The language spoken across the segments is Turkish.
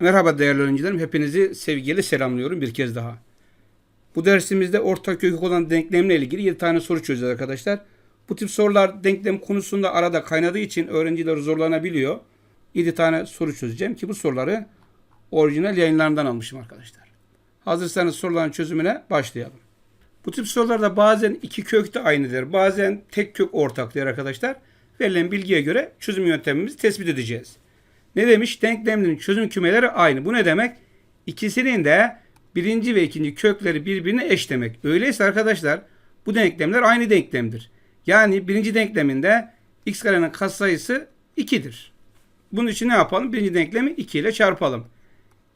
Merhaba değerli öğrencilerim. Hepinizi sevgiyle selamlıyorum bir kez daha. Bu dersimizde ortak kökü olan denklemle ilgili 7 tane soru çözeceğiz arkadaşlar. Bu tip sorular denklem konusunda arada kaynadığı için öğrenciler zorlanabiliyor. 7 tane soru çözeceğim ki bu soruları orijinal yayınlarından almışım arkadaşlar. Hazırsanız soruların çözümüne başlayalım. Bu tip sorularda bazen iki kök de aynıdır. Bazen tek kök ortaktır arkadaşlar. Verilen bilgiye göre çözüm yöntemimizi tespit edeceğiz. Ne demiş? Denklemlerin çözüm kümeleri aynı. Bu ne demek? İkisinin de birinci ve ikinci kökleri birbirine eş demek. Öyleyse arkadaşlar bu denklemler aynı denklemdir. Yani birinci denkleminde x karenin katsayısı 2'dir. Bunun için ne yapalım? Birinci denklemi 2 ile çarpalım.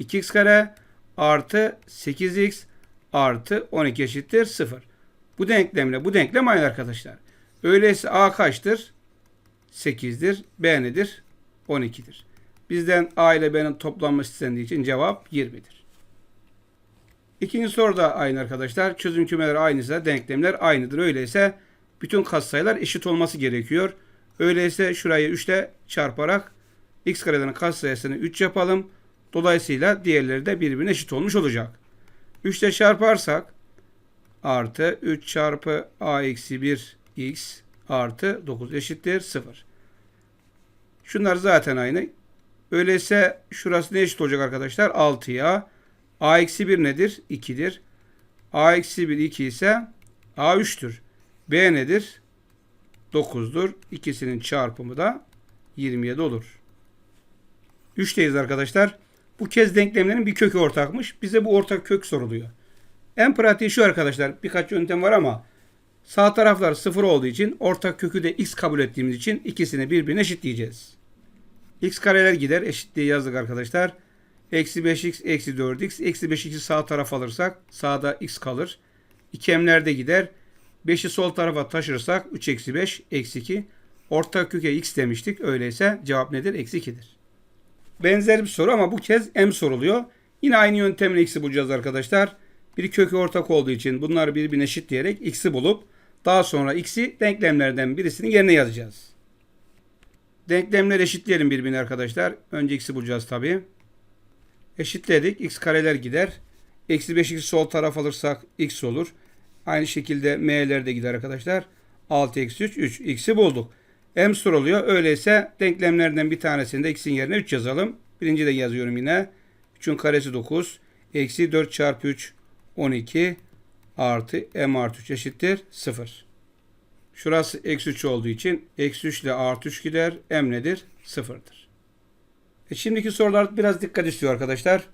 2x kare artı 8x artı 12 eşittir 0. Bu denklemle bu denklem aynı arkadaşlar. Öyleyse a kaçtır? 8'dir. B nedir? 12'dir. Bizden A ile B'nin toplanması istendiği için cevap 20'dir. İkinci soru da aynı arkadaşlar. Çözüm kümeleri aynıysa denklemler aynıdır. Öyleyse bütün katsayılar eşit olması gerekiyor. Öyleyse şurayı 3 ile çarparak x kareden katsayısını 3 yapalım. Dolayısıyla diğerleri de birbirine eşit olmuş olacak. 3 ile çarparsak artı 3 çarpı a eksi 1 x artı 9 eşittir 0. Şunlar zaten aynı. Öyleyse şurası ne eşit olacak arkadaşlar? 6'ya. A eksi 1 nedir? 2'dir. A eksi 1 2 ise A 3'tür. B nedir? 9'dur. İkisinin çarpımı da 27 olur. 3'teyiz arkadaşlar. Bu kez denklemlerin bir kökü ortakmış. Bize bu ortak kök soruluyor. En pratiği şu arkadaşlar. Birkaç yöntem var ama sağ taraflar 0 olduğu için ortak kökü de x kabul ettiğimiz için ikisini birbirine eşitleyeceğiz. X kareler gider. Eşitliği yazdık arkadaşlar. Eksi 5x eksi 4x. Eksi 5x'i sağ tarafa alırsak sağda x kalır. İkemler de gider. 5'i sol tarafa taşırsak 3 eksi 5 eksi 2. Ortak köke x demiştik. Öyleyse cevap nedir? Eksi 2'dir. Benzer bir soru ama bu kez m soruluyor. Yine aynı yöntemle x'i bulacağız arkadaşlar. Bir kökü ortak olduğu için bunları birbirine eşitleyerek x'i bulup daha sonra x'i denklemlerden birisinin yerine yazacağız. Denklemleri eşitleyelim birbirine arkadaşlar. Önce x'i bulacağız tabi. Eşitledik. x kareler gider. Eksi 5x'i sol taraf alırsak x olur. Aynı şekilde m'ler de gider arkadaşlar. 6 eksi 3 3. x'i bulduk. M soruluyor. Öyleyse denklemlerden bir tanesinde x'in yerine 3 yazalım. Birinci de yazıyorum yine. 3'ün karesi 9. Eksi 4 çarpı 3 12 artı m artı 3 eşittir 0. Şurası eksi 3 olduğu için eksi 3 ile artı 3 gider. M nedir? 0'dır. E şimdiki sorular biraz dikkat istiyor arkadaşlar.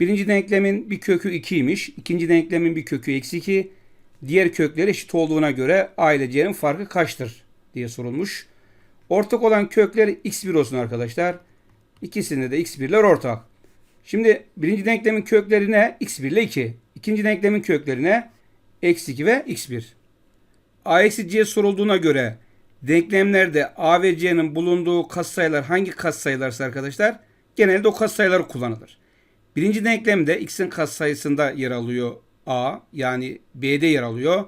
Birinci denklemin bir kökü 2'ymiş. İkinci denklemin bir kökü eksi 2. Diğer kökleri eşit olduğuna göre A ile C'nin farkı kaçtır diye sorulmuş. Ortak olan kökler x1 olsun arkadaşlar. İkisinde de x1'ler ortak. Şimdi birinci denklemin köklerine x1 ile 2. İkinci denklemin köklerine eksi 2 ve x1. A eksi C sorulduğuna göre denklemlerde A ve C'nin bulunduğu katsayılar hangi katsayılarsa arkadaşlar genelde o katsayılar kullanılır. Birinci denklemde x'in katsayısında yer alıyor A yani B'de yer alıyor.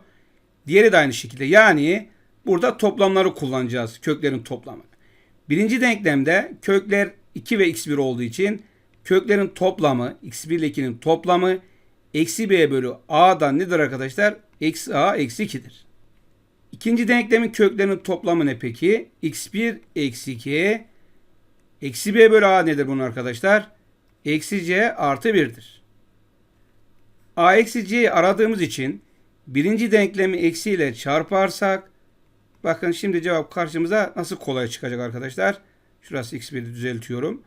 Diğeri de aynı şekilde yani burada toplamları kullanacağız köklerin toplamı. Birinci denklemde kökler 2 ve x1 olduğu için köklerin toplamı x1 ile 2'nin toplamı eksi b bölü a'dan nedir arkadaşlar? Eksi a eksi 2'dir. İkinci denklemin köklerinin toplamı ne peki? x1 eksi 2 eksi b bölü a nedir bunun arkadaşlar? Eksi c artı 1'dir. a eksi c'yi aradığımız için birinci denklemi eksi ile çarparsak bakın şimdi cevap karşımıza nasıl kolay çıkacak arkadaşlar. Şurası x1'i düzeltiyorum.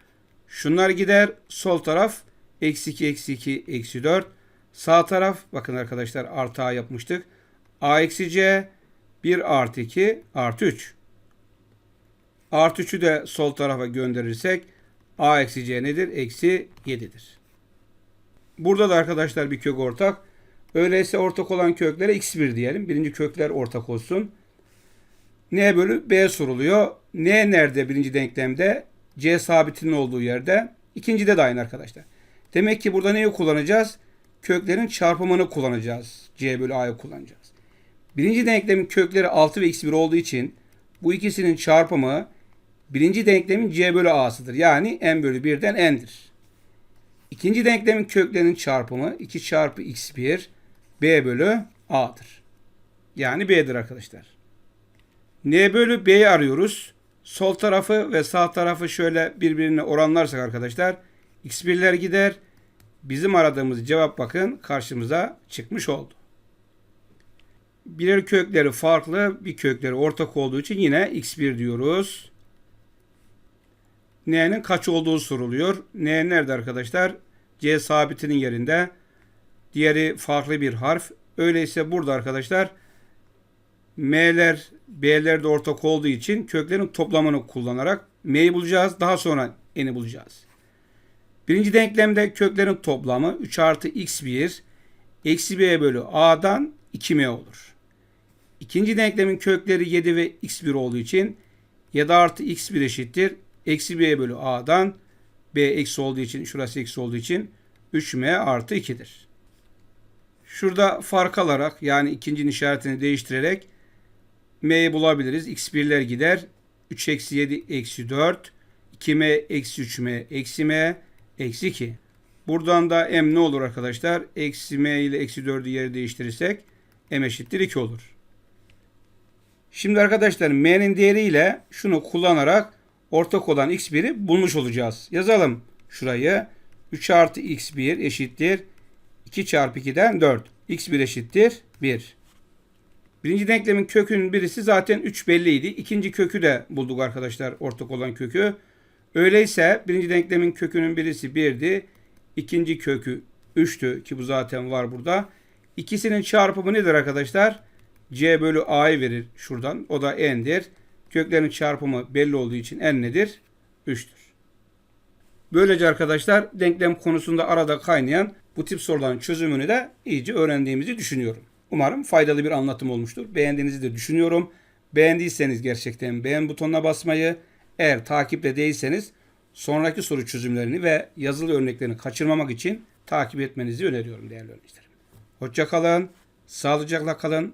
Şunlar gider. Sol taraf eksi 2 eksi 2 eksi 4. Sağ taraf bakın arkadaşlar artı a yapmıştık. a eksi c 1 artı 2 artı 3. Artı 3'ü de sol tarafa gönderirsek a eksi c nedir? Eksi 7'dir. Burada da arkadaşlar bir kök ortak. Öyleyse ortak olan köklere x1 diyelim. Birinci kökler ortak olsun. N bölü B soruluyor. N nerede birinci denklemde? C sabitinin olduğu yerde. İkincide de aynı arkadaşlar. Demek ki burada neyi kullanacağız? Köklerin çarpımını kullanacağız. C bölü A'yı kullanacağız. Birinci denklemin kökleri 6 ve x1 olduğu için bu ikisinin çarpımı birinci denklemin C bölü A'sıdır. Yani n bölü 1'den n'dir. İkinci denklemin köklerinin çarpımı 2 çarpı x1 b bölü a'dır. Yani b'dir arkadaşlar. n bölü b'yi arıyoruz. Sol tarafı ve sağ tarafı şöyle birbirine oranlarsak arkadaşlar x1'ler gider. Bizim aradığımız cevap bakın karşımıza çıkmış oldu. Birer kökleri farklı, bir kökleri ortak olduğu için yine x1 diyoruz. N'nin kaç olduğu soruluyor. N nerede arkadaşlar? C sabitinin yerinde. Diğeri farklı bir harf. Öyleyse burada arkadaşlar M'ler B'ler de ortak olduğu için köklerin toplamını kullanarak M'yi bulacağız. Daha sonra N'i bulacağız. Birinci denklemde köklerin toplamı 3 artı x1 eksi b bölü a'dan 2m olur. İkinci denklemin kökleri 7 ve x1 olduğu için 7 artı x1 eşittir. Eksi b bölü a'dan b eksi olduğu için şurası eksi olduğu için 3m artı 2'dir. Şurada fark alarak yani ikincinin işaretini değiştirerek m'yi bulabiliriz. x1'ler gider. 3 eksi 7 eksi 4. 2m eksi 3m eksi m eksi 2. Buradan da m ne olur arkadaşlar? Eksi m ile eksi 4'ü yeri değiştirirsek m eşittir 2 olur. Şimdi arkadaşlar m'nin değeriyle şunu kullanarak ortak olan x1'i bulmuş olacağız. Yazalım şurayı. 3 artı x1 eşittir. 2 çarpı 2'den 4. x1 eşittir 1. Birinci denklemin kökünün birisi zaten 3 belliydi. İkinci kökü de bulduk arkadaşlar ortak olan kökü. Öyleyse birinci denklemin kökünün birisi 1'di. İkinci kökü 3'tü ki bu zaten var burada. İkisinin çarpımı nedir arkadaşlar? C bölü A'yı verir şuradan. O da n'dir. Köklerin çarpımı belli olduğu için n nedir? 3'tür. Böylece arkadaşlar denklem konusunda arada kaynayan bu tip soruların çözümünü de iyice öğrendiğimizi düşünüyorum. Umarım faydalı bir anlatım olmuştur. Beğendiğinizi de düşünüyorum. Beğendiyseniz gerçekten beğen butonuna basmayı, eğer takiple değilseniz sonraki soru çözümlerini ve yazılı örneklerini kaçırmamak için takip etmenizi öneriyorum değerli öğrencilerim. Hoşça kalın, sağlıcakla kalın,